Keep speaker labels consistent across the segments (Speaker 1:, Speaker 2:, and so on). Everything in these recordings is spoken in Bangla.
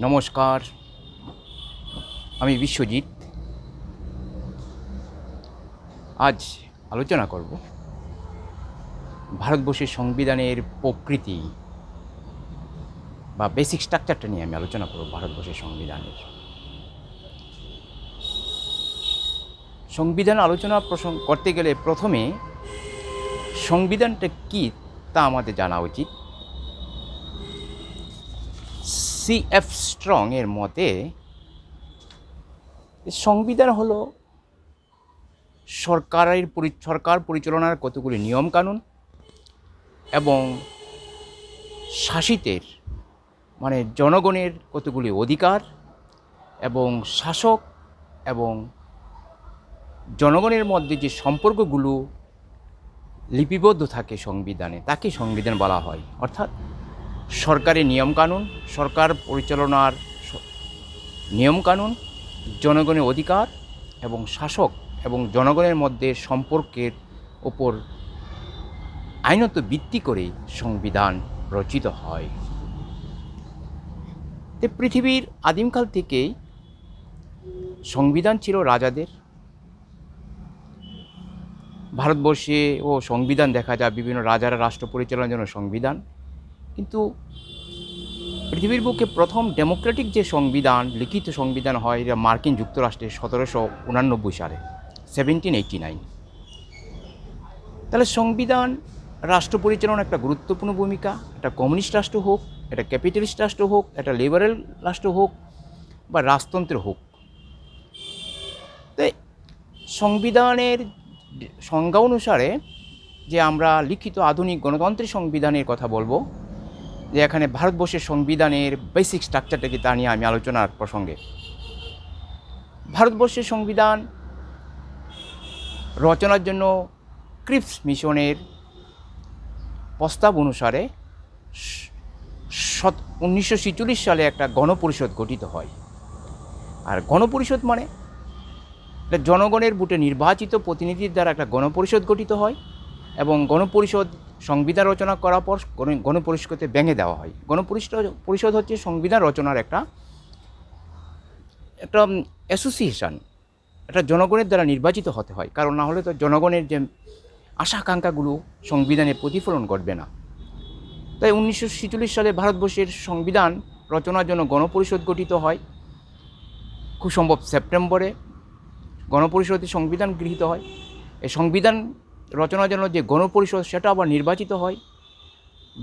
Speaker 1: নমস্কার, আমি বিশ্বজিৎ। আজ আলোচনা করব ভারতবর্ষের সংবিধানের প্রকৃতি বা বেসিক স্ট্রাকচারটা নিয়ে আমি আলোচনা করব ভারতবর্ষের সংবিধানের। সংবিধান আলোচনা প্রসঙ্গ করতে গেলে প্রথমে সংবিধানটা কী তা আমাদের জানা উচিত। সি এফ স্ট্রং এর মতে সংবিধান হলো সরকারের পরি- সরকার পরিচালনার কতগুলি নিয়মকানুন এবং শাসিতের মানে জনগণের কতগুলি অধিকার এবং শাসক এবং জনগণের মধ্যে যে সম্পর্কগুলো লিপিবদ্ধ থাকে সংবিধানে, তাকে সংবিধান বলা হয়। অর্থাৎ সরকারি নিয়মকানুন, সরকার পরিচালনার নিয়মকানুন, জনগণের অধিকার এবং শাসক এবং জনগণের মধ্যে সম্পর্কের ওপর আইনত ভিত্তি করে সংবিধান রচিত হয়। তো পৃথিবীর আদিমকাল থেকেই সংবিধান ছিল রাজাদের। ভারতবর্ষে ও সংবিধান দেখা যায়, বিভিন্ন রাজারা রাষ্ট্র পরিচালনার জন্য সংবিধান। কিন্তু পৃথিবীর বুকে প্রথম ডেমোক্রেটিক যে সংবিধান, লিখিত সংবিধান হয়, এটা মার্কিন যুক্তরাষ্ট্রে সতেরোশো উনানব্বই সালে সেভেন্টিন এইটি নাইন তাহলে সংবিধান রাষ্ট্র পরিচালনার একটা গুরুত্বপূর্ণ ভূমিকা, এটা কমিউনিস্ট রাষ্ট্র হোক, এটা ক্যাপিটালিস্ট রাষ্ট্র হোক, এটা লিবারেল রাষ্ট্র হোক বা রাজতন্ত্র হোক। তাই সংবিধানের সংজ্ঞা অনুসারে যে আমরা লিখিত আধুনিক গণতন্ত্রের সংবিধানের কথা বলব যে এখানে ভারতবর্ষের সংবিধানের বেসিক স্ট্রাকচারটা কি তা নিয়ে আমি আলোচনার প্রসঙ্গে। ভারতবর্ষের সংবিধান রচনার জন্য ক্রিপস মিশনের প্রস্তাব অনুসারে সত উনিশশো ছেচল্লিশ সালে একটা গণপরিষদ গঠিত হয়। আর গণপরিষদ মানে জনগণের বুটে নির্বাচিত প্রতিনিধির দ্বারা একটা গণপরিষদ গঠিত হয় এবং গণপরিষদ সংবিধান রচনা করার পর গণ- গণপরিষদকে ভেঙে দেওয়া হয়। গণপরিষদ পরিষদ হচ্ছে সংবিধান রচনার একটা একটা অ্যাসোসিয়েশন এটা জনগণের দ্বারা নির্বাচিত হতে হয়। কারণ না হলে তো জনগণের যে আশা আকাঙ্ক্ষাগুলো সংবিধানে প্রতিফলন ঘটবে না। তাই উনিশশো ছেচল্লিশ সালে ভারতবর্ষের সংবিধান রচনার জন্য গণপরিষদ গঠিত হয়। খুব সম্ভব সেপ্টেম্বরে গণপরিষদের সংবিধান গৃহীত হয়। এই সংবিধান রচনার জন্য যে গণপরিষদ, সেটা আবার নির্বাচিত হয়।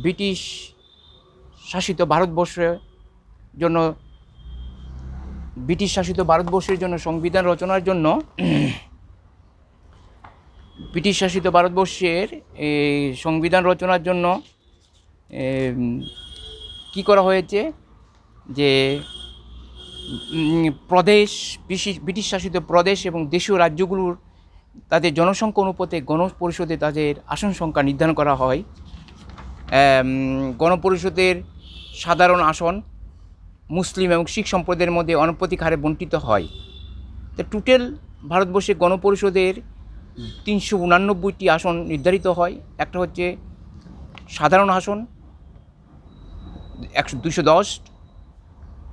Speaker 1: ব্রিটিশ শাসিত ভারতবর্ষের জন্য, ব্রিটিশ শাসিত ভারতবর্ষের জন্য সংবিধান রচনার জন্য, ব্রিটিশ শাসিত ভারতবর্ষের সংবিধান রচনার জন্য কি করা হয়েছে? যে প্রদেশ ব্রিটিশ শাসিত প্রদেশ এবং দেশীয় রাজ্যগুলোর তাদের জনসংখ্যা অনুপাতে গণপরিষদে তাদের আসন সংখ্যা নির্ধারণ করা হয়। গণপরিষদের সাধারণ আসন মুসলিম এবং শিখ সম্প্রদায়ের মধ্যে অনুপাতিক হারে বণ্টিত হয়। তো টোটাল ভারতবর্ষে গণপরিষদের তিনশো উনানব্বইটি আসন নির্ধারিত হয়। একটা হচ্ছে সাধারণ আসন, একশো দুশো দশ,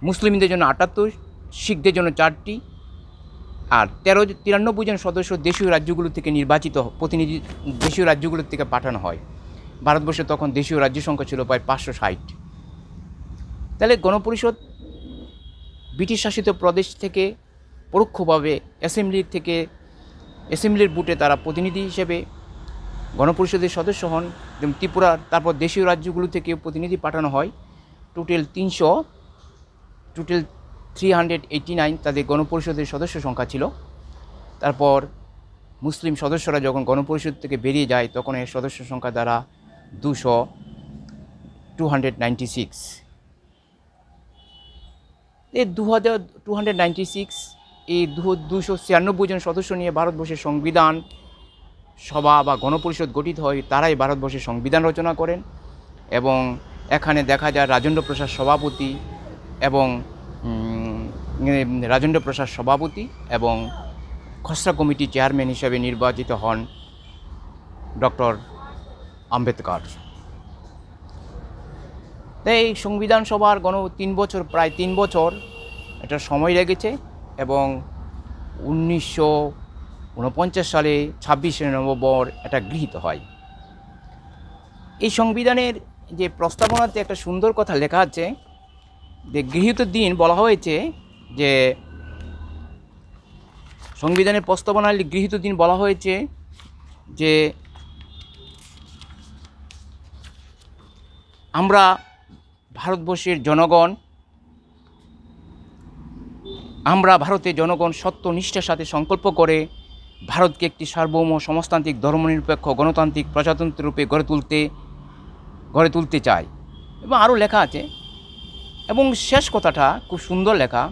Speaker 1: মুসলিমদের জন্য আটাত্তর, শিখদের জন্য চারটি আর তেরো তিরানব্বই জন সদস্য দেশীয় রাজ্যগুলো থেকে নির্বাচিত প্রতিনিধি দেশীয় রাজ্যগুলো থেকে পাঠানো হয়। ভারতবর্ষে তখন দেশীয় রাজ্য সংখ্যা ছিল প্রায় পাঁচশো ষাট। তাহলে গণপরিষদ ব্রিটিশ শাসিত প্রদেশ থেকে পরোক্ষভাবে অ্যাসেম্বলির থেকে অ্যাসেম্বলির বুটে তারা প্রতিনিধি হিসেবে গণপরিষদের সদস্য হন যেমন ত্রিপুরা তারপর দেশীয় রাজ্যগুলো থেকে প্রতিনিধি পাঠানো হয়। টোটাল তিনশো total three hundred eighty nine তাদের গণপরিষদের সদস্য সংখ্যা ছিল। তারপর মুসলিম সদস্যরা যখন গণপরিষদ থেকে বেরিয়ে যায়, তখন এর সদস্য সংখ্যা দ্বারা দুশো টু হান্ড্রেড নাইনটি সিক্স এই দু হাজার টু হান্ড্রেড নাইনটি সিক্স এই দু দুশো ছিয়ানব্বই জন সদস্য নিয়ে ভারতবর্ষের সংবিধান সভা বা গণপরিষদ গঠিত হয়, তারাই ভারতবর্ষের সংবিধান রচনা করেন এবং এখানে দেখা যায় রাজেন্দ্র প্রসাদ সভাপতি এবং রাজেন্দ্র প্রসাদ সভাপতি এবং খসড়া কমিটি চেয়ারম্যান হিসেবে নির্বাচিত হন ডক্টর আম্বেদকর। তাই এই সংবিধান সভার গণ তিন বছর, প্রায় তিন বছর এটা সময় লেগেছে এবং উনিশশো উনপঞ্চাশ সালে ছাব্বিশে নভেম্বর এটা গৃহীত হয়। এই সংবিধানের যে প্রস্তাবনাতে একটা সুন্দর কথা লেখা আছে যে গৃহীত দিন বলা হয়েছে যে সংবিধানের প্রস্তাবনায় গৃহীত দিন বলা হয়েছে যে আমরা ভারতবর্ষের জনগণ, আমরা ভারতের জনগণ সত্য নিষ্ঠার সাথে সংকল্প করে ভারতকে একটি সার্বভৌম সমাজতান্ত্রিক, ধর্মনিরপেক্ষ, গণতান্ত্রিক, প্রজাতন্ত্র রূপে গড়ে তুলতে গড়ে তুলতে চাই। এবং আরও লেখা আছে। এবং শেষ কথাটা খুব সুন্দর লেখা।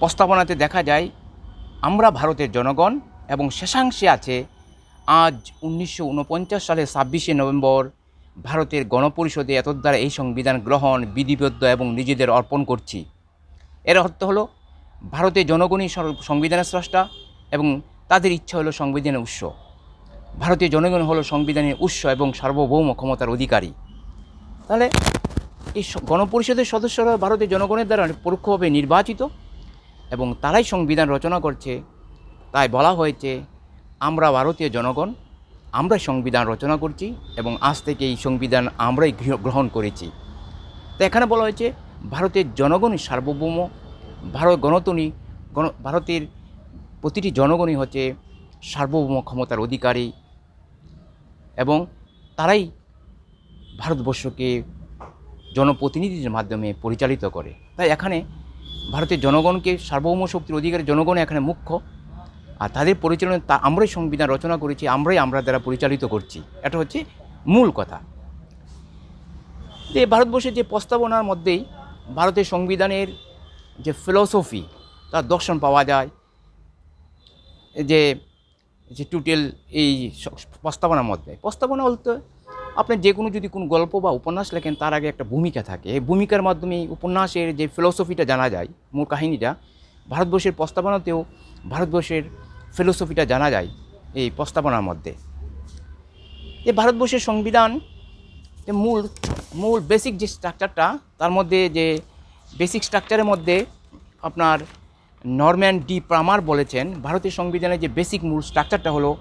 Speaker 1: প্রস্তাবনাতে দেখা যায়, আমরা ভারতের জনগণ এবং শেষাংশে আছে আজ উনিশশো উনপঞ্চাশ সালে ছাব্বিশে নভেম্বর, ভারতের গণপরিষদে এত দ্বারা এই সংবিধান গ্রহণ বিধিবদ্ধ এবং নিজেদের অর্পণ করছি। এর অর্থ হলো, ভারতের জনগণই সংবিধানের স্রষ্টা এবং তাদের ইচ্ছা হলো সংবিধানের উৎস। ভারতীয় জনগণ হলো সংবিধানের উৎস এবং সার্বভৌম ক্ষমতার অধিকারী। তাহলে এই গণপরিষদের সদস্যরা ভারতের জনগণের দ্বারা পরোক্ষভাবে নির্বাচিত এবং তারাই সংবিধান রচনা করছে। তাই বলা হয়েছে, আমরা ভারতীয় জনগণ, আমরাই সংবিধান রচনা করছি এবং আজ থেকে এই সংবিধান আমরাই গ্রহণ করেছি। তো এখানে বলা হয়েছে, ভারতের জনগণই সার্বভৌম, ভারত গণতনী গণ, ভারতের প্রতিটি জনগণই হচ্ছে সার্বভৌম ক্ষমতার অধিকারী এবং তারাই ভারতবর্ষকে জনপ্রতিনিধিদের মাধ্যমে পরিচালিত করে। তাই এখানে ভারতের জনগণকে সার্বভৌম শক্তির অধিকারের জনগণ এখানে মুখ্য। আর তাদের পরিচালনা তা আমরাই সংবিধান রচনা করেছি, আমরাই আমরা দ্বারা পরিচালিত করছি। এটা হচ্ছে মূল কথা। যে ভারতবর্ষের যে প্রস্তাবনার মধ্যেই ভারতের সংবিধানের যে ফিলসফি তার দর্শন পাওয়া যায়। যে যে টুটেল এই প্রস্তাবনার মধ্যে। প্রস্তাবনা বলতে আপনি যে কোনো যদি কোনো গল্প বা উপন্যাস লেখেন, তার আগে একটা ভূমিকা থাকে। এই ভূমিকার মাধ্যমে এই উপন্যাসের যে ফিলসফিটা জানা যায়, মূল কাহিনীটা, ভারতবর্ষের প্রস্তাবনাতেও ভারতবর্ষের ফিলসফিটা জানা যায় এই প্রস্তাবনার মধ্যে। যে ভারতবর্ষের সংবিধান মূল মূল বেসিক যে স্ট্রাকচারটা তার মধ্যে যে বেসিক স্ট্রাকচারের মধ্যে আপনার নরম্যান ডি প্রামার বলেছেন, ভারতের সংবিধানের যে বেসিক মূল স্ট্রাকচারটা হলো,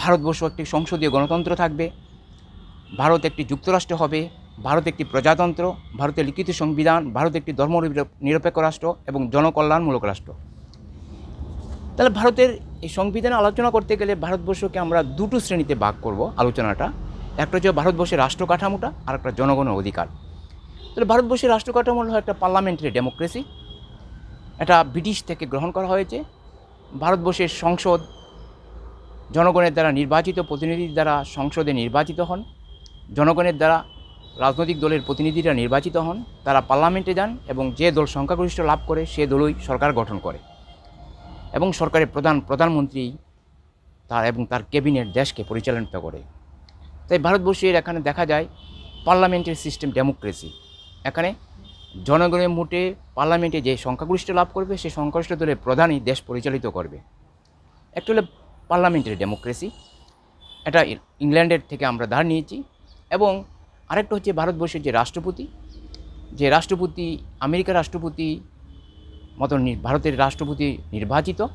Speaker 1: ভারতবর্ষ একটি সংসদীয় গণতন্ত্র থাকবে। ভারত একটি যুক্তরাষ্ট্র হবে, ভারত একটি প্রজাতন্ত্র, ভারতের লিখিত সংবিধান, ভারত একটি ধর্ম নিরপেক্ষ রাষ্ট্র এবং জনকল্যাণমূলক রাষ্ট্র। তাহলে ভারতের এই সংবিধান আলোচনা করতে গেলে ভারতবর্ষকে আমরা দুটো শ্রেণীতে ভাগ করব আলোচনাটা। একটা হচ্ছে ভারতবর্ষের রাষ্ট্র কাঠামোটা, আর একটা জনগণের অধিকার। তাহলে ভারতবর্ষের রাষ্ট্র কাঠামো হলো একটা পার্লামেন্টারি ডেমোক্রেসি। এটা ব্রিটিশ থেকে গ্রহণ করা হয়েছে। ভারতবর্ষের সংসদ জনগণের দ্বারা নির্বাচিত প্রতিনিধির দ্বারা সংসদে নির্বাচিত হন। জনগণের দ্বারা রাজনৈতিক দলের প্রতিনিধিরা নির্বাচিত হন, তারা পার্লামেন্টে যান এবং যে দল সংখ্যাগরিষ্ঠ লাভ করে, সে দলই সরকার গঠন করে। এবং সরকারের প্রধান প্রধানমন্ত্রী তার এবং তার ক্যাবিনেট দেশকে পরিচালিত করে। তাই ভারতবর্ষের এখানে দেখা যায়, পার্লামেন্টের সিস্টেম ডেমোক্রেসি। এখানে জনগণের মোটে পার্লামেন্টে যে সংখ্যাগরিষ্ঠ লাভ করবে সেই সংখ্যাগরিষ্ঠ দলের প্রধানই দেশ পরিচালিত করবে। একটা হলো পার্লামেন্টের ডেমোক্রেসি। এটা ইংল্যান্ডের থেকে আমরা ধার নিয়েছি। এবং আরেকটা হচ্ছে ভারতবর্ষের যে রাষ্ট্রপতি যে রাষ্ট্রপতি আমেরিকার রাষ্ট্রপতি মতো নি- ভারতের রাষ্ট্রপতি নির্বাচিত আহ,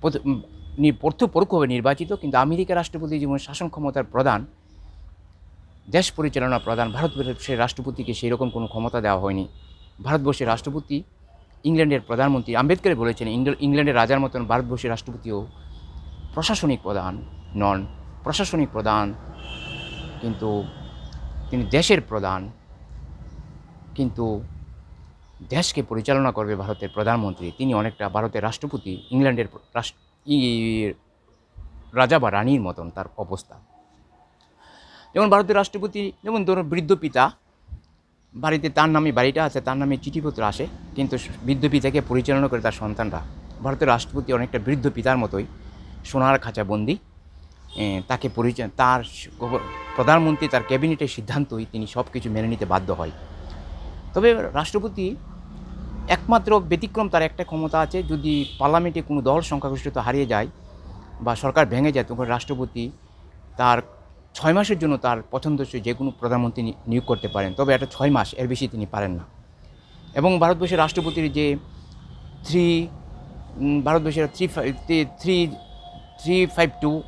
Speaker 1: প্রথ- উম, নি- প্রথ- পরোক্ষভাবে নির্বাচিত কিন্তু আমেরিকার রাষ্ট্রপতি যেমন শাসন ক্ষমতার প্রধান দেশ পরিচালনা প্রধান ভারতবর্ষের রাষ্ট্রপতিকে সেই রকম কোনো ক্ষমতা দেওয়া হয়নি। ভারতবর্ষের রাষ্ট্রপতি ইংল্যান্ডের প্রধানমন্ত্রী আম্বেদকর বলেছেন ইংল্যান্ডের রাজার মতন ভারতবর্ষের রাষ্ট্রপতিও প্রশাসনিক প্রধান নন। প্রশাসনিক প্রধান কিন্তু তিনি দেশের প্রধান, কিন্তু দেশকে পরিচালনা করবে ভারতের প্রধানমন্ত্রী। তিনি অনেকটা ভারতের রাষ্ট্রপতি, ইংল্যান্ডের রাজা বা রানীর মতন তার অবস্থা। যেমন ভারতের রাষ্ট্রপতি, যেমন ধরুন বৃদ্ধ পিতা, বাড়িতে তার নামে বাড়িটা আছে, তার নামে চিঠিপত্র আসে, কিন্তু বৃদ্ধ পিতাকে পরিচালনা করে তার সন্তানরা। ভারতের রাষ্ট্রপতি অনেকটা বৃদ্ধ পিতার মতোই, সোনার খাঁচা বন্দি তাকে পরিচয়, তার প্রধানমন্ত্রী, তার ক্যাবিনেটের সিদ্ধান্তই তিনি সব কিছু মেনে নিতে বাধ্য হয়। তবে রাষ্ট্রপতি একমাত্র ব্যতিক্রম তার একটা ক্ষমতা আছে, যদি পার্লামেন্টে কোনো দল সংখ্যাগরিষ্ঠতা হারিয়ে যায় বা সরকার ভেঙে যায়, তখন রাষ্ট্রপতি তার ছয় মাসের জন্য তার পছন্দসই যে কোনো প্রধানমন্ত্রী নিয়োগ করতে পারেন। তবে এটা ছয় মাস, এর বেশি তিনি পারেন না। এবং ভারতবর্ষের রাষ্ট্রপতির যে থ্রি ভারতবর্ষের three five three three five two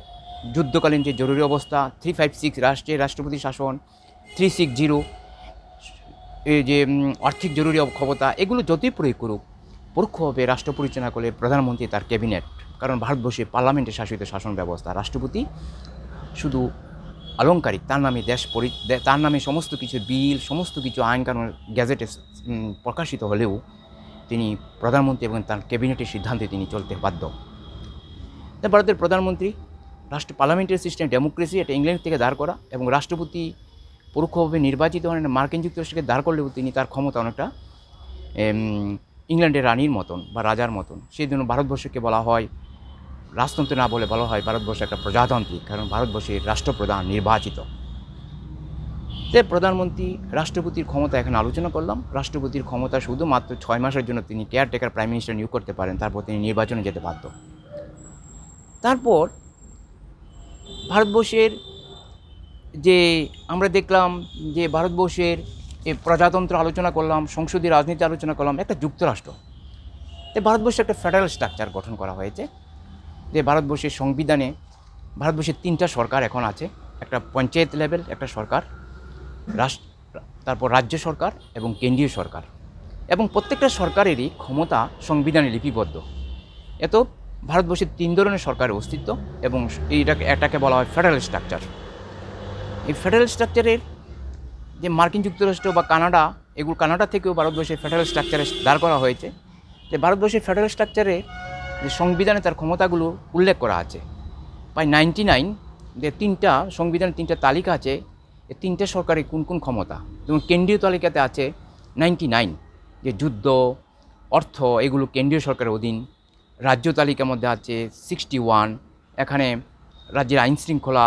Speaker 1: যুদ্ধকালীন যে জরুরি অবস্থা থ্রি ফাইভ সিক্স রাষ্ট্রের রাষ্ট্রপতি শাসন থ্রি সিক্স জিরো এই যে আর্থিক জরুরি ক্ষমতা, এগুলো যতই প্রয়োগ করুক, পরোক্ষভাবে রাষ্ট্র পরিচালনা করে প্রধানমন্ত্রী তার ক্যাবিনেট, কারণ ভারতবর্ষে পার্লামেন্টে শাসিত শাসন ব্যবস্থা, রাষ্ট্রপতি শুধু আলংকারিক, তার নামে দেশ পরি তার নামে সমস্ত কিছু বিল, সমস্ত কিছু আইন কানুন, গ্যাজেটে প্রকাশিত হলেও তিনি প্রধানমন্ত্রী এবং তার ক্যাবিনেটের সিদ্ধান্তে তিনি চলতে বাধ্য। ভারতের প্রধানমন্ত্রী রাষ্ট্র পার্লামেন্টারি সিস্টেম ডেমোক্রেসি এটা ইংল্যান্ড থেকে দাঁড় করা এবং রাষ্ট্রপতি পরোক্ষভাবে নির্বাচিত হন মার্কিন যুক্তরাষ্ট্রকে দাঁড় করলেও তিনি তার ক্ষমতা অনেকটা ইংল্যান্ডের রানীর মতন বা রাজার মতন। সেই জন্য ভারতবর্ষকে বলা হয়, রাজতন্ত্র না বলে বলা হয় ভারতবর্ষ একটা প্রজাতান্ত্রিক, কারণ ভারতবর্ষের রাষ্ট্রপ্রধান নির্বাচিত। তে প্রধানমন্ত্রী, রাষ্ট্রপতির ক্ষমতা এখন আলোচনা করলাম। রাষ্ট্রপতির ক্ষমতা শুধুমাত্র ছয় মাসের জন্য তিনি কেয়ারটেকার প্রাইম মিনিস্টার নিয়োগ করতে পারেন, তারপর তিনি নির্বাচনে যেতে বাধ্য। তারপর ভারতবর্ষের যে আমরা দেখলাম যে ভারতবর্ষের প্রজাতন্ত্র আলোচনা করলাম, সংসদীয় রাজনীতি আলোচনা করলাম, একটা যুক্তরাষ্ট্র। তো ভারতবর্ষে একটা ফেডারেল স্ট্রাকচার গঠন করা হয়েছে। যে ভারতবর্ষের সংবিধানে, ভারতবর্ষের তিনটা সরকার এখন আছে। একটা পঞ্চায়েত লেভেল একটা সরকার রাষ্ট্র তারপর রাজ্য সরকার এবং কেন্দ্রীয় সরকার। এবং প্রত্যেকটা সরকারেরই ক্ষমতা সংবিধানে লিপিবদ্ধ। এত ভারতবর্ষের তিন ধরনের সরকারের অস্তিত্ব এবং এইটাকে, এটাকে বলা হয় ফেডারেল স্ট্রাকচার এই ফেডারেল স্ট্রাকচারের যে মার্কিন যুক্তরাষ্ট্র বা কানাডা, এগুলো কানাডা থেকেও ভারতবর্ষের ফেডারেল স্ট্রাকচারে দাঁড় করা হয়েছে। যে ভারতবর্ষের ফেডারেল স্ট্রাকচারে যে সংবিধানে তার ক্ষমতাগুলো উল্লেখ করা আছে। প্রায় নাইনটি নাইন যে তিনটা সংবিধানের তিনটা তালিকা আছে এই তিনটে সরকারের কোন কোন ক্ষমতা? যেমন কেন্দ্রীয় তালিকাতে আছে নাইনটি নাইন যে যুদ্ধ, অর্থ, এগুলো কেন্দ্রীয় সরকারের অধীন। রাজ্য তালিকার মধ্যে আছে সিক্সটি ওয়ান এখানে রাজ্যের আইন শৃঙ্খলা,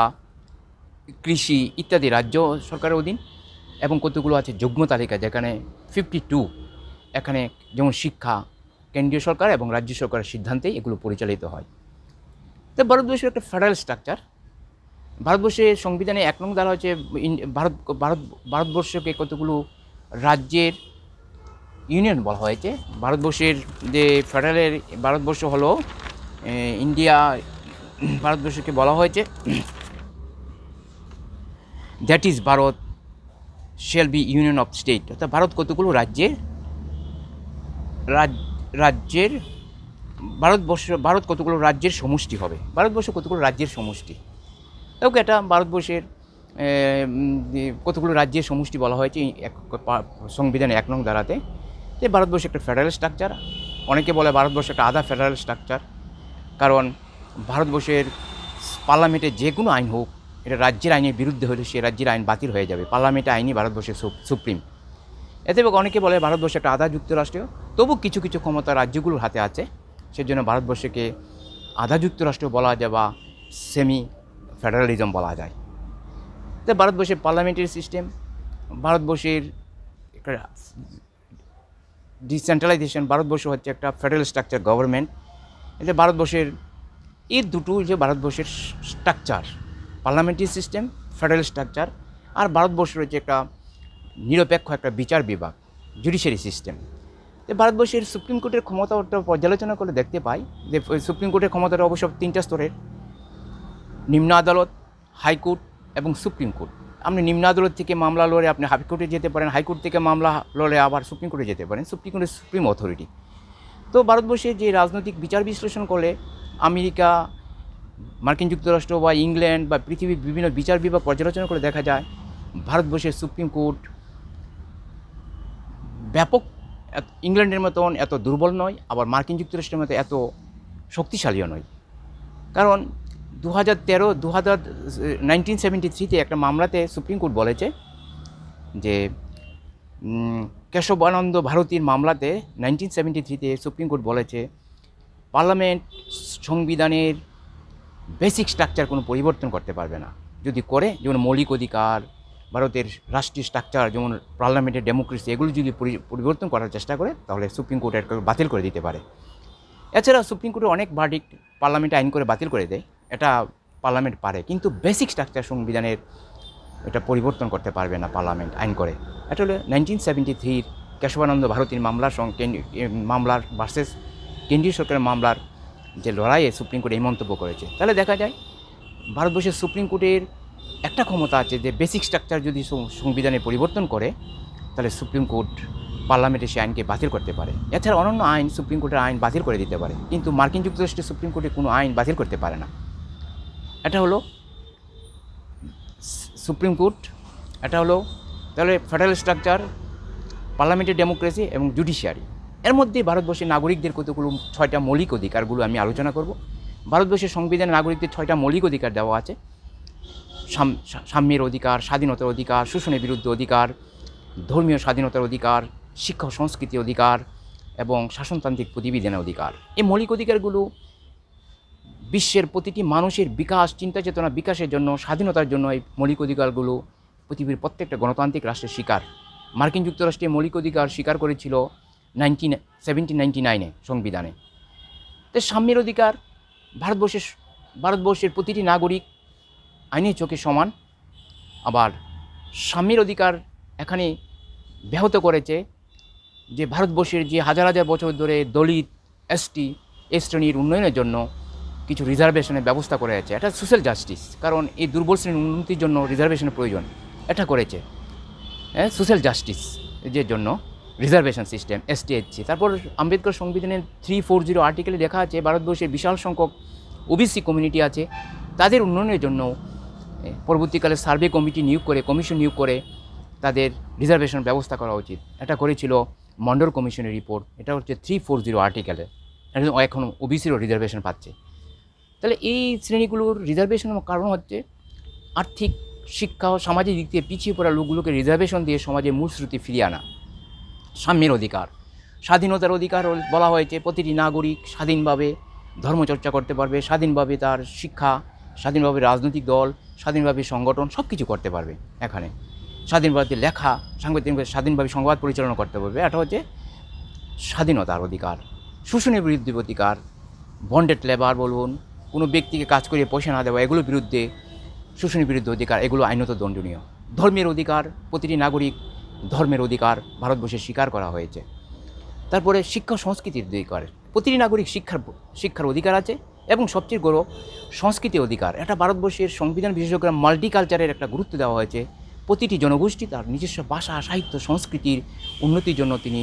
Speaker 1: কৃষি ইত্যাদি রাজ্য সরকারের অধীন, এবং কতগুলো আছে যুগ্ম তালিকা, যেখানে ফিফটি টু এখানে যেমন শিক্ষা, কেন্দ্রীয় সরকার এবং রাজ্য সরকারের সিদ্ধান্তে এগুলো পরিচালিত হয়। তো ভারতবর্ষের একটা ফেডারেল স্ট্রাকচার ভারতবর্ষের সংবিধানে এক নং দ্বারা হচ্ছে ভারত ভারত, ভারতবর্ষকে কতগুলো রাজ্যের ইউনিয়ন বলা হয়েছে ভারতবর্ষের যে ফেডারেল, ভারতবর্ষ হলো ইন্ডিয়া, ভারতবর্ষকে বলা হয়েছে। That is Bharat shall be union of state. অর্থাৎ ভারত কতগুলো রাজ্যের রাজ- রাজ্যের, ভারতবর্ষ, ভারত কতগুলো রাজ্যের সমষ্টি হবে? ভারতবর্ষ কতগুলো রাজ্যের সমষ্টি? ওকে, এটা ভারতবর্ষের কতগুলো রাজ্যের সমষ্টি বলা হয়েছে সংবিধানে এক নং দ্বারাতে যে ভারতবর্ষ একটা ফেডারেল স্ট্রাকচার, অনেকে বলে ভারতবর্ষ একটা আধা ফেডারেল স্ট্রাকচার, কারণ ভারতবর্ষের পার্লামেন্টে যে কোনো আইন হোক, এটা রাজ্যের আইনের বিরুদ্ধে হলে সে রাজ্যের আইন বাতিল হয়ে যাবে। পার্লামেন্টে আইনই ভারতবর্ষের সুপ্রিম। এতে অনেকে বলে ভারতবর্ষ একটা আধা যুক্তরাষ্ট্রীয় তবু কিছু কিছু ক্ষমতা রাজ্যগুলোর হাতে আছে, সেজন্য ভারতবর্ষকে আধা যুক্তরাষ্ট্র বলা যায় বা সেমি ফেডারালিজম বলা যায়। তো ভারতবর্ষের পার্লামেন্টারি সিস্টেম, ভারতবর্ষের একটা ডিসেন্ট্রালাইজেশন ভারতবর্ষ হচ্ছে একটা ফেডারেল স্ট্রাকচার গভর্নমেন্ট এতে ভারতবর্ষের, এই দুটো যে ভারতবর্ষের structure parliamentary system federal structure আর ভারতবর্ষ রয়েছে একটা নিরপেক্ষ একটা বিচার বিভাগ জুডিশিয়ারি সিস্টেম তো ভারতবর্ষের সুপ্রিম কোর্টের ক্ষমতাটা পর্যালোচনা করে দেখতে পাই যে সুপ্রিম কোর্টের ক্ষমতাটা অবশ্য তিনটা স্তরের, নিম্ন আদালত, হাইকোর্ট এবং সুপ্রিম কোর্ট। আপনি নিম্ন আদালত থেকে মামলা লড়ে আপনি হাইকোর্টে যেতে পারেন, হাইকোর্ট থেকে মামলা লড়ে আবার সুপ্রিম কোর্টে যেতে পারেন, সুপ্রিম কোর্টের সুপ্রিম অথরিটি। তো ভারতবর্ষে যে রাজনৈতিক বিচার বিশ্লেষণ করলে আমেরিকা, মার্কিন যুক্তরাষ্ট্র বা ইংল্যান্ড বা পৃথিবীর বিভিন্ন বিচার বিভাগ পর্যালোচনা করে দেখা যায়, ভারতবর্ষের সুপ্রিম কোর্ট ব্যাপক ইংল্যান্ডের মতন এত দুর্বল নয়, আবার মার্কিন যুক্তরাষ্ট্রের মতো এত শক্তিশালীও নয়। কারণ দু হাজার তেরো দু হাজার নাইনটিন সেভেন্টি থ্রিতে একটা মামলাতে সুপ্রিম কোর্ট বলেছে যে কেশবানন্দ ভারতীর মামলাতে নাইনটিন সেভেন্টি থ্রিতে সুপ্রিম কোর্ট বলেছে, পার্লামেন্ট সংবিধানের বেসিক স্ট্রাকচার কোনো পরিবর্তন করতে পারবে না। যদি করে, যেমন মৌলিক অধিকার, ভারতের রাষ্ট্রীয় স্ট্রাকচার, যেমন পার্লামেন্টের ডেমোক্রেসি, এগুলো যদি পরি- পরিবর্তন করার চেষ্টা করে, তাহলে সুপ্রিম কোর্ট বাতিল করে দিতে পারে। এছাড়া সুপ্রিম কোর্টের অনেক ভার্ডিক্ট পার্লামেন্টে আইন করে বাতিল করে দেয়। এটা পার্লামেন্ট পারে, কিন্তু বেসিক স্ট্রাকচার সংবিধানের এটা পরিবর্তন করতে পারবে না পার্লামেন্ট আইন করে। এটা হলো নাইনটিন সেভেন্টি থ্রির কেশবানন্দ ভারতীর মামলার মামলার ভার্সেস কেন্দ্রীয় সরকারের মামলার যে লড়াইয়ে সুপ্রিম কোর্ট এই মন্তব্য করেছে। তাহলে দেখা যায়, ভারতবর্ষের সুপ্রিম কোর্টের একটা ক্ষমতা আছে যে বেসিক স্ট্রাকচার যদি সংবিধানে পরিবর্তন করে, তাহলে সুপ্রিম কোর্ট পার্লামেন্টে সে আইনকে বাতিল করতে পারে। এছাড়া অন্যান্য আইন, সুপ্রিম কোর্টের আইন বাতিল করে দিতে পারে। কিন্তু মার্কিন যুক্তরাষ্ট্রের সুপ্রিম কোর্টে কোনো আইন বাতিল করতে পারে না। এটা হলো সুপ্রিম কোর্ট এটা হলো তাহলে ফেডারেল স্ট্রাকচার পার্লামেন্টের ডেমোক্রেসি এবং জুডিশিয়ারি এর মধ্যে ভারতবর্ষের নাগরিকদের কতগুলো ছয়টা মৌলিক অধিকারগুলো আমি আলোচনা করব। ভারতবর্ষের সংবিধানে নাগরিকদের ছয়টা মৌলিক অধিকার দেওয়া আছে। সাম্যের অধিকার, স্বাধীনতার অধিকার, শোষণের বিরুদ্ধে অধিকার, ধর্মীয় স্বাধীনতার অধিকার, শিক্ষা সংস্কৃতি অধিকার এবং শাসনতান্ত্রিক প্রতিবিধানের অধিকার। এই মৌলিক অধিকারগুলো বিশ্বের প্রতিটি মানুষের বিকাশ, চিন্তা চেতনা বিকাশের জন্য, স্বাধীনতার জন্য এই মৌলিক অধিকারগুলো পৃথিবীর প্রত্যেকটা গণতান্ত্রিক রাষ্ট্রের শিকার। মার্কিন যুক্তরাষ্ট্রে মৌলিক অধিকার স্বীকার করেছিল নাইনটিন, সেভেন্টিন নাইনটি নাইনে সংবিধানে। তো সাম্যের অধিকার, ভারতবর্ষের ভারতবর্ষের প্রতিটি নাগরিক আইনের চোখে সমান। আবার সাম্যের অধিকার এখানে ব্যাহত করেছে যে ভারতবর্ষের যে হাজার হাজার বছর ধরে দলিত, এসটি, এ শ্রেণির উন্নয়নের জন্য কিছু রিজার্ভেশনের ব্যবস্থা করে আছে এটা সোশ্যাল জাস্টিস কারণ এই দুর্বল শ্রেণির উন্নতির জন্য রিজার্ভেশনের প্রয়োজন। এটা করেছে। হ্যাঁ সোশ্যাল জাস্টিস যে জন্য রিজার্ভেশন সিস্টেম এসটিএইচসি তারপর আম্বেদকর সংবিধানের থ্রি ফোর জিরো আর্টিকেলে দেখা আছে, ভারতবর্ষের বিশাল সংখ্যক ওবিসি কমিউনিটি আছে। তাদের উন্নয়নের জন্য পরবর্তীকালে সার্ভে কমিটি নিয়োগ করে কমিশন নিয়োগ করে তাদের রিজার্ভেশন ব্যবস্থা করা উচিত। এটা করেছিল মন্ডল কমিশনের রিপোর্ট এটা হচ্ছে থ্রি ফোর জিরো আর্টিকেলে এখন ওবিসিরও রিজার্ভেশন পাচ্ছে। তাহলে এই শ্রেণীগুলোর রিজার্ভেশনের কারণ হচ্ছে আর্থিক শিক্ষা ও সামাজিক দিক থেকে পিছিয়ে পড়া লোকগুলোকে রিজার্ভেশন দিয়ে সমাজে মূলশ্রুতি ফিরিয়ে আনা। সাম্যের অধিকার। স্বাধীনতার অধিকার বলা হয়েছে, প্রতিটি নাগরিক স্বাধীনভাবে ধর্মচর্চা করতে পারবে, স্বাধীনভাবে তার শিক্ষা, স্বাধীনভাবে রাজনৈতিক দল, স্বাধীনভাবে সংগঠন সব কিছু করতে পারবে এখানে। স্বাধীনভাবে লেখা সাংবাদিকভাবে স্বাধীনভাবে সংবাদ পরিচালনা করতে পারবে। এটা হচ্ছে স্বাধীনতার অধিকার। শোষণের বিরুদ্ধে অধিকার বন্ডেড লেবার বলুন কোনো ব্যক্তিকে কাজ করে পয়সা না দেওয়া এগুলোর বিরুদ্ধে শোষণের বিরুদ্ধে অধিকার, এগুলো আইনত দণ্ডনীয়। ধর্মের অধিকার, প্রতিটি নাগরিক ধর্মের অধিকার ভারতবর্ষে স্বীকার করা হয়েছে। তারপরে শিক্ষা সংস্কৃতির অধিকার, প্রতিটি নাগরিক শিক্ষার শিক্ষার অধিকার আছে এবং সবচেয়ে গৌরব সংস্কৃতি অধিকার। এটা ভারতবর্ষের সংবিধান বিশেষজ্ঞরা মাল্টিকালচারের একটা গুরুত্ব দেওয়া হয়েছে। প্রতিটি জনগোষ্ঠী তার নিজস্ব ভাষা, সাহিত্য, সংস্কৃতির উন্নতির জন্য তিনি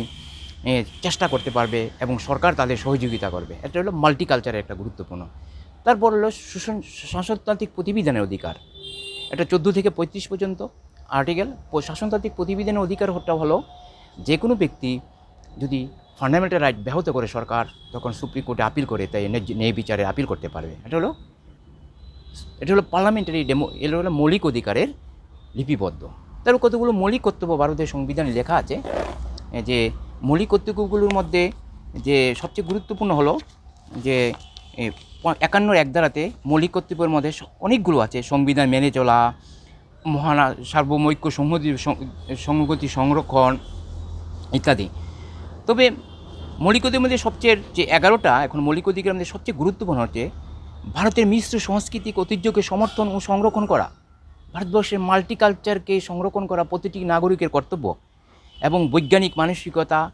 Speaker 1: চেষ্টা করতে পারবে এবং সরকার তাদের সহযোগিতা করবে। এটা হলো মাল্টিকালচারের একটা গুরুত্বপূর্ণ তারপর হলো শাসনতান্ত্রিক প্রতিবিধানের অধিকার। এটা চোদ্দ থেকে পঁয়ত্রিশ পর্যন্ত আর্টিকেল শাসনতান্ত্রিক প্রতিবিধানের অধিকারটা হলো যে কোনো ব্যক্তি যদি ফান্ডামেন্টাল রাইট ব্যাহত করে সরকার, তখন সুপ্রিম কোর্টে আপিল করে, তাই ন্যায় বিচারে আপিল করতে পারবে। এটা হলো এটা হলো পার্লামেন্টারি ডেমো এটা হলো মৌলিক অধিকারের লিপিবদ্ধ। তার কতগুলো মৌলিক কর্তব্য ভারতের সংবিধানে লেখা আছে? যে মৌলিক কর্তব্যগুলোর মধ্যে যে সবচেয়ে গুরুত্বপূর্ণ হলো যে একান্নর এক ধারাতে মৌলিক কর্তব্যের মধ্যে অনেকগুলো আছে। সংবিধান মেনে চলা, মহানা সার্বমৈক্য সংহতি সং- সংহতি সংরক্ষণ ইত্যাদি। তবে মৌলিক মধ্যে সবচেয়ে যে এগারোটা, এখন মৌলিক অধিকারের মধ্যে সবচেয়ে গুরুত্বপূর্ণ হচ্ছে ভারতের মিশ্র সাংস্কৃতিক ঐতিহ্যকে সমর্থন ও সংরক্ষণ করা। ভারতবর্ষের মাল্টিকালচারকে সংরক্ষণ করা প্রতিটি নাগরিকের কর্তব্য এবং বৈজ্ঞানিক মানসিকতা,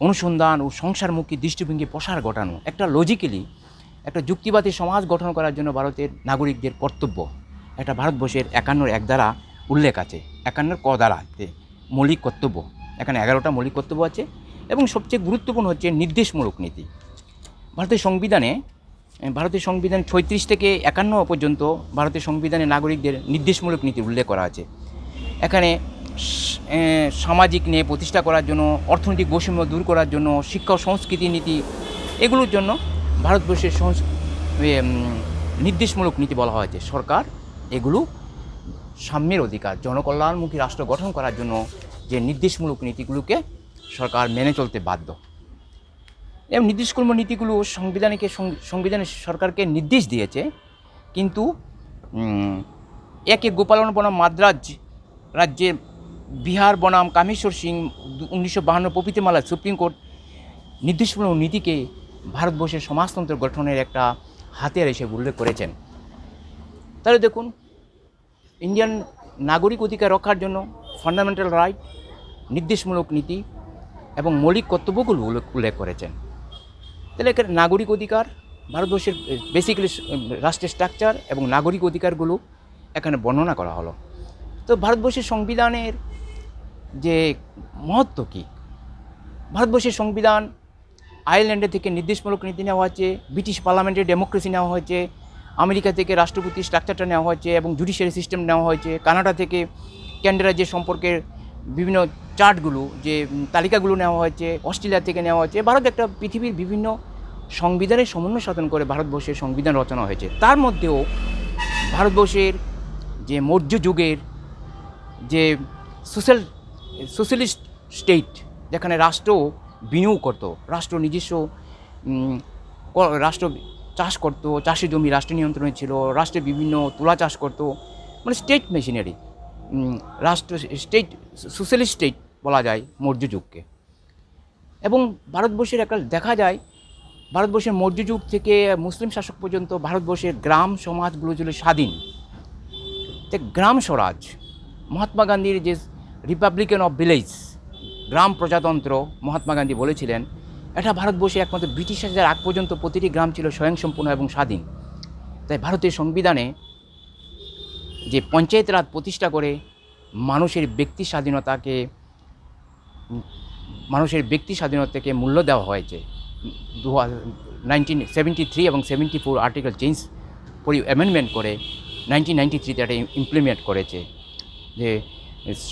Speaker 1: অনুসন্ধান ও সংসারমুখী দৃষ্টিভঙ্গি প্রসার ঘটানো। একটা লজিক্যালি একটা যুক্তিবাদী সমাজ গঠন করার জন্য ভারতের নাগরিকদের কর্তব্য। একটা ভারতবর্ষের একান্নর এক দ্বারা উল্লেখ আছে, একান্নর ক দ্বারাতে মৌলিক কর্তব্য। এখানে এগারোটা মৌলিক কর্তব্য আছে এবং সবচেয়ে গুরুত্বপূর্ণ হচ্ছে নির্দেশমূলক নীতি। ভারতের সংবিধানে ভারতের সংবিধান ছয়ত্রিশ থেকে একান্ন পর্যন্ত ভারতের সংবিধানে নাগরিকদের নির্দেশমূলক নীতি উল্লেখ করা আছে। এখানে সামাজিক ন্যায় প্রতিষ্ঠা করার জন্য, অর্থনৈতিক বৈষম্য দূর করার জন্য, শিক্ষা সংস্কৃতি নীতি, এগুলোর জন্য ভারতবর্ষের নির্দেশমূলক নীতি বলা হয়েছে সরকার এগুলো সাম্যের অধিকার, জনকল্যাণমুখী রাষ্ট্র গঠন করার জন্য যে নির্দেশমূলক নীতিগুলোকে সরকার মেনে চলতে বাধ্য। এবং নির্দেশকর্ম নীতিগুলো সংবিধানকে সংবিধানে সরকারকে নির্দেশ দিয়েছে, কিন্তু একে গোপালন বনাম মাদ্রাজ রাজ্যে বিহার বনাম কামেশ্বর সিং উনিশশো বাহান্ন প্রভৃতি মালা সুপ্রিম কোর্ট নির্দেশমূলক নীতিকে ভারতবর্ষের সমাজতন্ত্র গঠনের একটা হাতিয়ার হিসেবে উল্লেখ করেছেন। তাহলে দেখুন, ইন্ডিয়ান নাগরিক অধিকার রক্ষার জন্য ফান্ডামেন্টাল রাইট নির্দেশমূলক নীতি এবং মৌলিক কর্তব্যগুলো উল্লেখ- করেছেন। তাহলে এখানে নাগরিক অধিকার, ভারতবর্ষের বেসিক্যালি রাষ্ট্রের স্ট্রাকচার এবং নাগরিক অধিকারগুলো এখানে বর্ণনা করা হলো। তো ভারতবর্ষের সংবিধানের যে মহত্ব কী? ভারতবর্ষের সংবিধান আয়ারল্যান্ডের থেকে নির্দেশমূলক নীতি নেওয়া হয়েছে, ব্রিটিশ পার্লামেন্টের ডেমোক্রেসি নেওয়া হয়েছে, আমেরিকা থেকে রাষ্ট্রপতি স্ট্রাকচারটা নেওয়া হয়েছে এবং জুডিশিয়ারি সিস্টেম নেওয়া হয়েছে। কানাডা থেকে ক্যান্ডারা যে সম্পর্কের বিভিন্ন চার্টগুলো, যে তালিকাগুলো নেওয়া হয়েছে, অস্ট্রেলিয়া থেকে নেওয়া হয়েছে, ভারত একটা পৃথিবীর বিভিন্ন সংবিধানের সমন্বয় সাধন করে ভারতবর্ষের সংবিধান রচনা হয়েছে। তার মধ্যেও ভারতবর্ষের যে মৌর্য যুগের যে সোশ্যাল, সোশ্যালিস্ট স্টেট, যেখানে রাষ্ট্র বিনিয়োগ করতো, রাষ্ট্র নিজস্ব রাষ্ট্র চাষ করতো, চাষের জমি রাষ্ট্র নিয়ন্ত্রণে ছিল, রাষ্ট্রে বিভিন্ন তুলা চাষ করতো মানে স্টেট মেশিনারি রাষ্ট্র স্টেট সোশ্যালিস্ট স্টেট বলা যায় মৌর্য যুগকে। এবং ভারতবর্ষের একটা দেখা যায়, ভারতবর্ষের মৌর্য যুগ থেকে মুসলিম শাসক পর্যন্ত ভারতবর্ষের গ্রাম সমাজগুলো ছিল স্বাধীন। তো গ্রাম স্বরাজ, মহাত্মা গান্ধীর যে রিপাবলিকান অফ ভিলেজ গ্রাম প্রজাতন্ত্র মহাত্মা গান্ধী বলেছিলেন এটা ভারতবর্ষে একমাত্র ব্রিটিশ শাসনের আগ পর্যন্ত প্রতিটি গ্রাম ছিল স্বয়ংসম্পূর্ণ এবং স্বাধীন। তাই ভারতের সংবিধানে যে পঞ্চায়েত রাজ প্রতিষ্ঠা করে মানুষের ব্যক্তি স্বাধীনতাকে, মানুষের ব্যক্তি স্বাধীনতাকে মূল্য দেওয়া হয়েছে। দু হাজার নাইনটিন সেভেন্টি থ্রি এবং সেভেন্টি ফোর আর্টিকেল চেঞ্জ পরি অ্যামেন্ডমেন্ট করে নাইনটিন নাইনটি থ্রিতে এটা ইমপ্লিমেন্ট করেছে যে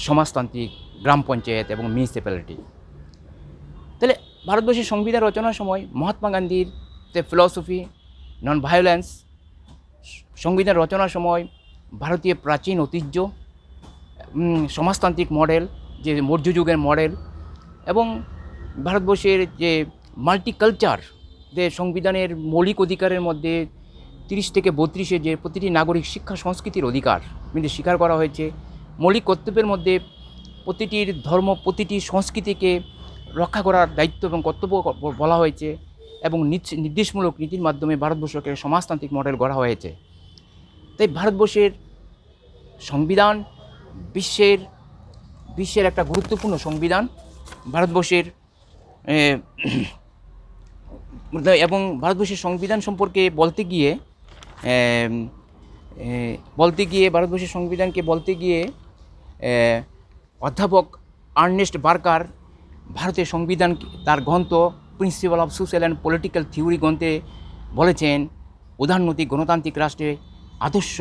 Speaker 1: সমাজতান্ত্রিক গ্রাম পঞ্চায়েত এবং মিউনিসিপ্যালিটি তাহলে ভারতবর্ষের সংবিধান রচনার সময় মহাত্মা গান্ধীর যে ফিলসফি নন ভায়োলেন্স সংবিধান রচনার সময় ভারতীয় প্রাচীন ঐতিহ্য সমাজতান্ত্রিক মডেল যে মৌর্য যুগের মডেল এবং ভারতবর্ষের যে মাল্টিকালচার যে সংবিধানের মৌলিক অধিকারের মধ্যে তিরিশ থেকে বত্রিশে যে প্রতিটি নাগরিক শিক্ষা সংস্কৃতির অধিকার, কিন্তু স্বীকার করা হয়েছে। মৌলিক কর্তব্যের মধ্যে প্রতিটির ধর্ম, প্রতিটি সংস্কৃতিকে রক্ষা করার দায়িত্ব এবং কর্তব্য বলা হয়েছে এবং নির্দেশমূলক নীতির মাধ্যমে ভারতবর্ষকে সমাজতান্ত্রিক মডেল গড়া হয়েছে। তাই ভারতবর্ষের সংবিধান বিশ্বের বিশ্বের একটা গুরুত্বপূর্ণ সংবিধান। ভারতবর্ষের এবং ভারতবর্ষের সংবিধান সম্পর্কে বলতে গিয়ে বলতে গিয়ে, ভারতবর্ষের সংবিধানকে বলতে গিয়ে অধ্যাপক আর্নেস্ট বার্কার ভারতের সংবিধান তার গ্রন্থ principal of social and political theory গ্রন্থে বলেছেন, উদারনৈতিক গণতান্ত্রিক রাষ্ট্রে আদর্শ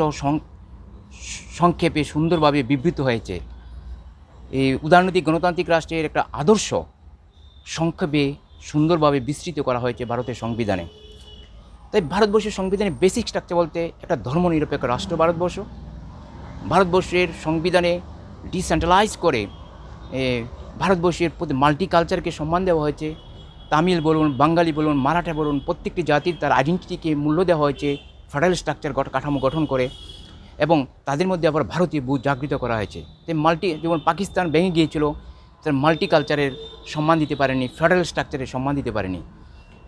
Speaker 1: সংক্ষেপে সুন্দরভাবে বিবৃত হয়েছে। এই উদারনৈতিক গণতান্ত্রিক রাষ্ট্রের একটা আদর্শ সংক্ষেপে সুন্দরভাবে বিস্তৃত করা হয়েছে ভারতের সংবিধানে। তাই ভারতবর্ষের সংবিধানের বেসিক স্ট্রাকচার বলতে একটা ধর্মনিরপেক্ষ রাষ্ট্র ভারতবর্ষ। ভারতবর্ষের সংবিধানে ডিসেন্ট্রালাইজ করে ভারতবর্ষের প্রতি মাল্টি কালচারকে সম্মান দেওয়া হয়েছে। তামিল বলুন, বাঙালি বলুন, মারাঠা বলুন, প্রত্যেকটি জাতির তার আইডেন্টিটিকে মূল্য দেওয়া হয়েছে ফেডারেল স্ট্রাকচার কাঠামো গঠন করে এবং তাদের মধ্যে আবার ভারতীয় বুধ জাগৃত করা হয়েছে। তাই মাল্টি যেমন পাকিস্তান ভেঙে গিয়েছিল, তার মাল্টি কালচারের সম্মান দিতে পারেনি ফেডারেল স্ট্রাকচারের সম্মান দিতে পারেনি।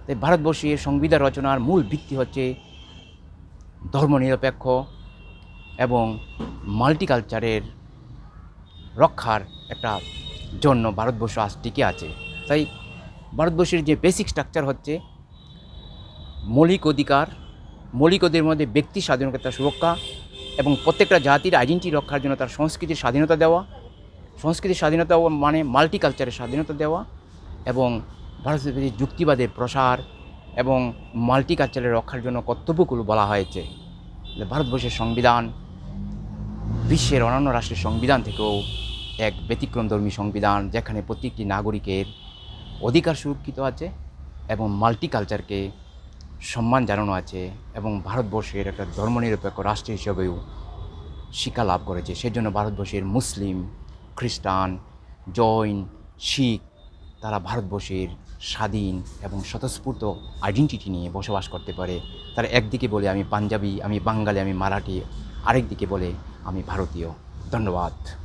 Speaker 1: তাই ভারতবর্ষের সংবিধান রচনার মূল ভিত্তি হচ্ছে ধর্মনিরপেক্ষ এবং মাল্টিকালচারের রক্ষার একটা জন্য ভারতবর্ষ আজ টিকে আছে। তাই ভারতবর্ষের যে বেসিক স্ট্রাকচার হচ্ছে মৌলিক অধিকার, মৌলিক অধিকারের মধ্যে ব্যক্তি স্বাধীনতা সুরক্ষা এবং প্রত্যেকটা জাতির আইডেন্টি রক্ষার জন্য তার সংস্কৃতির স্বাধীনতা দেওয়া। সংস্কৃতির স্বাধীনতা মানে মাল্টিকালচারের স্বাধীনতা দেওয়া এবং ভারতের যুক্তিবাদের প্রসার এবং মাল্টিকালচারের রক্ষার জন্য কর্তব্যগুলো বলা হয়েছে। ভারতবর্ষের সংবিধান বিশ্বের অন্যান্য রাষ্ট্রের সংবিধান থেকেও এক ব্যতিক্রমধর্মী সংবিধান যেখানে প্রত্যেকটি নাগরিকের অধিকার সুরক্ষিত আছে এবং মাল্টিকালচারকে সম্মান জানানো আছে এবং ভারতবর্ষের একটা ধর্মনিরপেক্ষ রাষ্ট্র হিসেবেও শিক্ষা লাভ করেছে। সেজন্য ভারতবর্ষের মুসলিম, খ্রিস্টান, জৈন, শিখ তারা ভারতবর্ষের স্বাধীন এবং স্বতঃস্ফূর্ত আইডেন্টিটি নিয়ে বসবাস করতে পারে। তারা একদিকে বলে আমি পাঞ্জাবি, আমি বাঙালি, আমি মারাঠি, আরেকদিকে বলে আমি ভারতীয়। ধন্যবাদ।